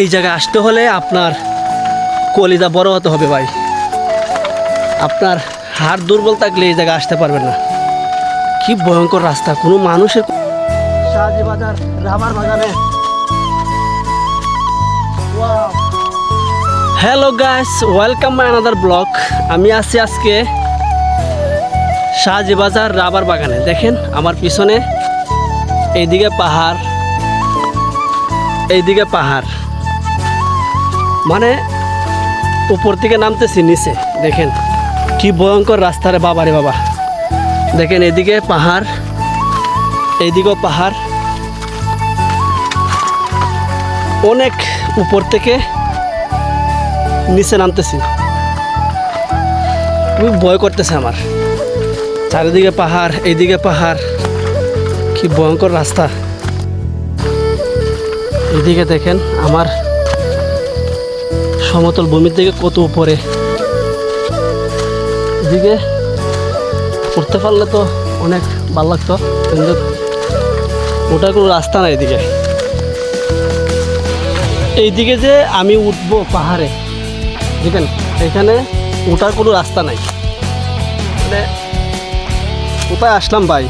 এই জায়গায় আসতে হলে আপনার কলিজা বড় হতে হবে ভাই। আপনার হাড় দুর্বল থাকলে এই জায়গায় আসতে পারবেন না। কি ভয়ঙ্কর রাস্তা, কোনো মানুষের বাজার রাবার বাগানে। Hello guys welcome my another blog আমি আছি আজকে শাহজি বাজার রাবার বাগানে। দেখেন আমার পিছনে এইদিকে পাহাড় এইদিকে পাহাড়। মানে উপর থেকে নামতেছি নিচে, দেখেন। কি ভয়ঙ্কর রাস্তা রে বাবা রে বাবা। দেখেন এদিকে পাহাড়, এইদিকেও পাহাড়। অনেক উপর থেকে নিচে নামতেছি। খুব ভয় করতেছে আমার। চারিদিকে পাহাড়, এইদিকে পাহাড়। কি ভয়ঙ্কর রাস্তা। এদিকে দেখেন আমার সমতল ভূমির থেকে কত উপরে? এদিকে উঠতে পারলে তো অনেক ভালো লাগতো, কিন্তু ওটার কোনো রাস্তা নাই এদিকে। এইদিকে যে আমি উঠবো পাহাড়ে, দেখেন, এখানে ওঠার কোনো রাস্তা নাই। মানে কোথায় আসলাম ভাই?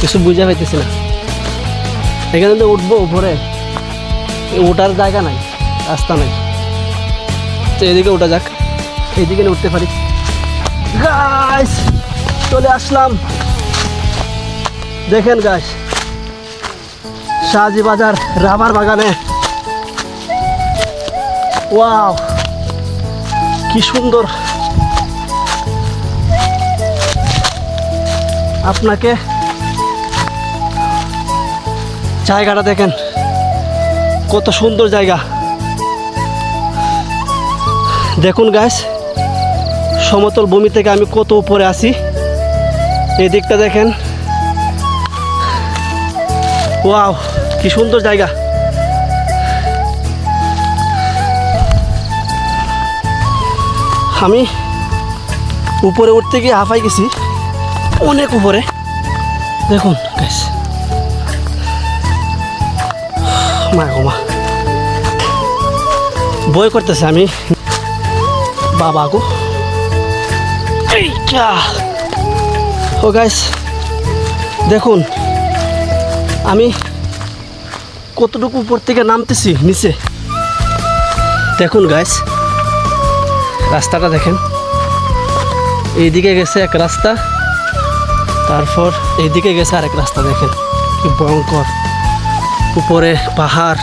কিছু বুঝে পাইতেছি না। এখানে তো উঠবো উপরে ওঠার জায়গা নাই, রাস্তা নাই। এদিকে ওঠা যাক। এইদিকে না উঠতে পারি। গাছ চলে আসলাম। দেখেন গাছ শাহজি বাজার রাবার বাগানে। ওয়াও কি সুন্দর। আপনাকে জায়গাটা দেখেন। কত সুন্দর জায়গা। দেখুন গাছ সমতল ভূমি থেকে আমি কত উপরে আছি। এই দিকটা দেখেন। ওয়াও কি সুন্দর জায়গা। আমি উপরে উঠতে গিয়ে হাঁপাই গেছি। অনেক উপরে। দেখুন মা মা। বই করতেছে আমি। বাবা গো। ও গাইস দেখুন আমি কতটুকু উপর থেকে নামতেছি নিচে? দেখুন গাইস রাস্তাটা দেখেন। এইদিকে গেছে এক রাস্তা তারপর এইদিকে গেছে আরেক রাস্তা দেখেন। কি ভয়ঙ্কর। উপরে পাহাড়